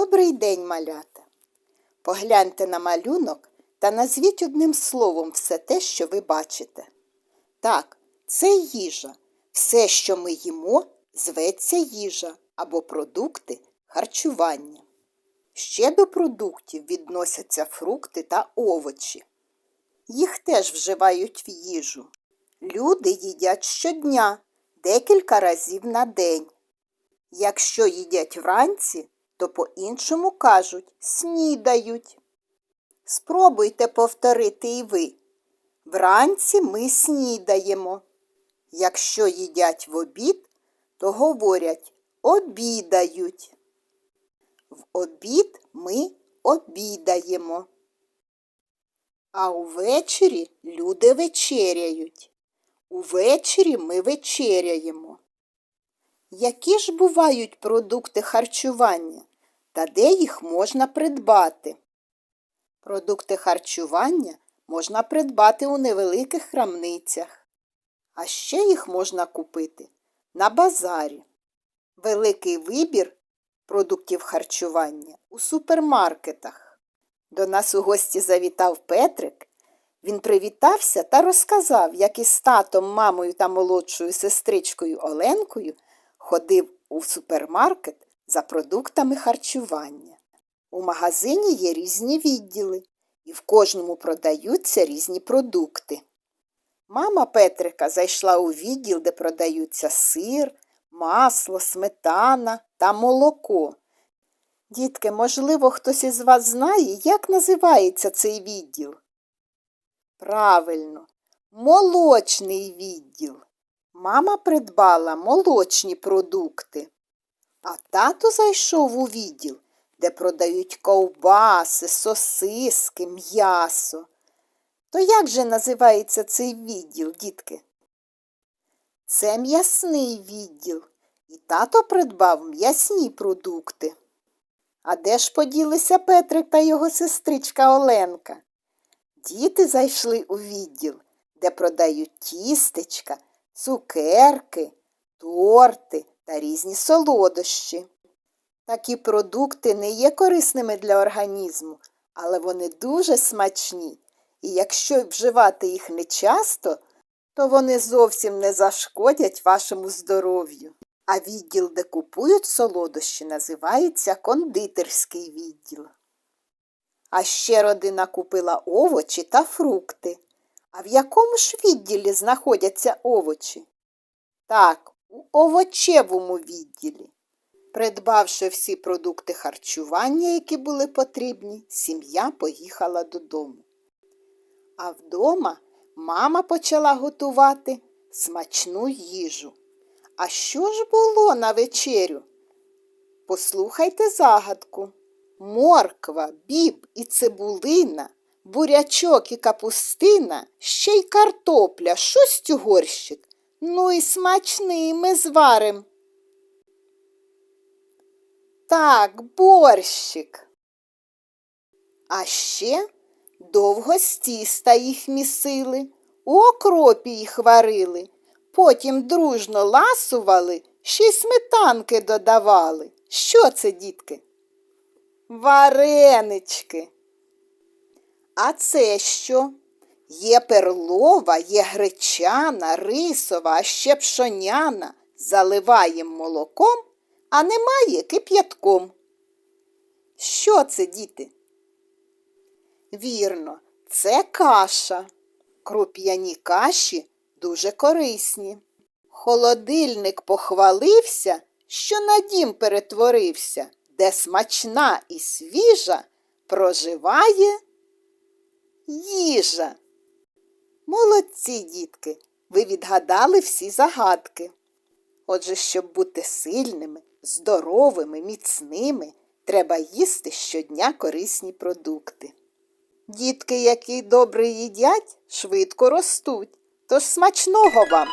Добрий день, малята. Погляньте на малюнок та назвіть одним словом все те, що ви бачите. Так, це їжа. Все, що ми їмо, зветься їжа або продукти харчування. Ще до продуктів відносяться фрукти та овочі. Їх теж вживають в їжу. Люди їдять щодня, декілька разів на день. Якщо їдять вранці, то по-іншому кажуть снідають. Спробуйте повторити і ви. Вранці ми снідаємо. Якщо їдять в обід, то говорять обідають. В обід ми обідаємо. А увечері люди вечеряють. Увечері ми вечеряємо. Які ж бувають продукти харчування та де їх можна придбати? Продукти харчування можна придбати у невеликих крамницях, а ще їх можна купити на базарі. Великий вибір продуктів харчування у супермаркетах. До нас у гості завітав Петрик. Він привітався та розказав, як із татом, мамою та молодшою сестричкою Оленкою ходив у супермаркет за продуктами харчування. У магазині є різні відділи, і в кожному продаються різні продукти. Мама Петрика зайшла у відділ, де продаються сир, масло, сметана та молоко. Дітки, можливо, хтось із вас знає, як називається цей відділ? Правильно, молочний відділ. Мама придбала молочні продукти, а тато зайшов у відділ, де продають ковбаси, сосиски, м'ясо. То як же називається цей відділ, дітки? Це м'ясний відділ, і тато придбав м'ясні продукти. А де ж поділися Петрик та його сестричка Оленка? Діти зайшли у відділ, де продають тістечка, цукерки, торти та різні солодощі. Такі продукти не є корисними для організму, але вони дуже смачні, і якщо вживати їх нечасто, то вони зовсім не зашкодять вашому здоров'ю. А відділ, де купують солодощі, називається кондитерський відділ. А ще родина купила овочі та фрукти. А в якому ж відділі знаходяться овочі? Так, у овочевому відділі. Придбавши всі продукти харчування, які були потрібні, сім'я поїхала додому. А вдома мама почала готувати смачну їжу. А що ж було на вечерю? Послухайте загадку. Морква, біб і цибулина, бурячок і капустина, ще й картопля, шусть у горщик. Ну і смачний ми зварим. Так, борщик. А ще довго з тіста їх місили, у окропі їх варили, потім дружно ласували, ще й сметанки додавали. Що це, дітки? Варенички. А це що? Є перлова, є гречана, рисова, а ще пшоняна. Заливаємо молоком, а немає кип'ятком. Що це, діти? Вірно, це каша. Круп'яні каші дуже корисні. Холодильник похвалився, що на дім перетворився, де смачна і свіжа проживає їжа. Молодці, дітки, ви відгадали всі загадки. Отже, щоб бути сильними, здоровими, міцними, треба їсти щодня корисні продукти. Дітки, які добре їдять, швидко ростуть. Тож смачного вам!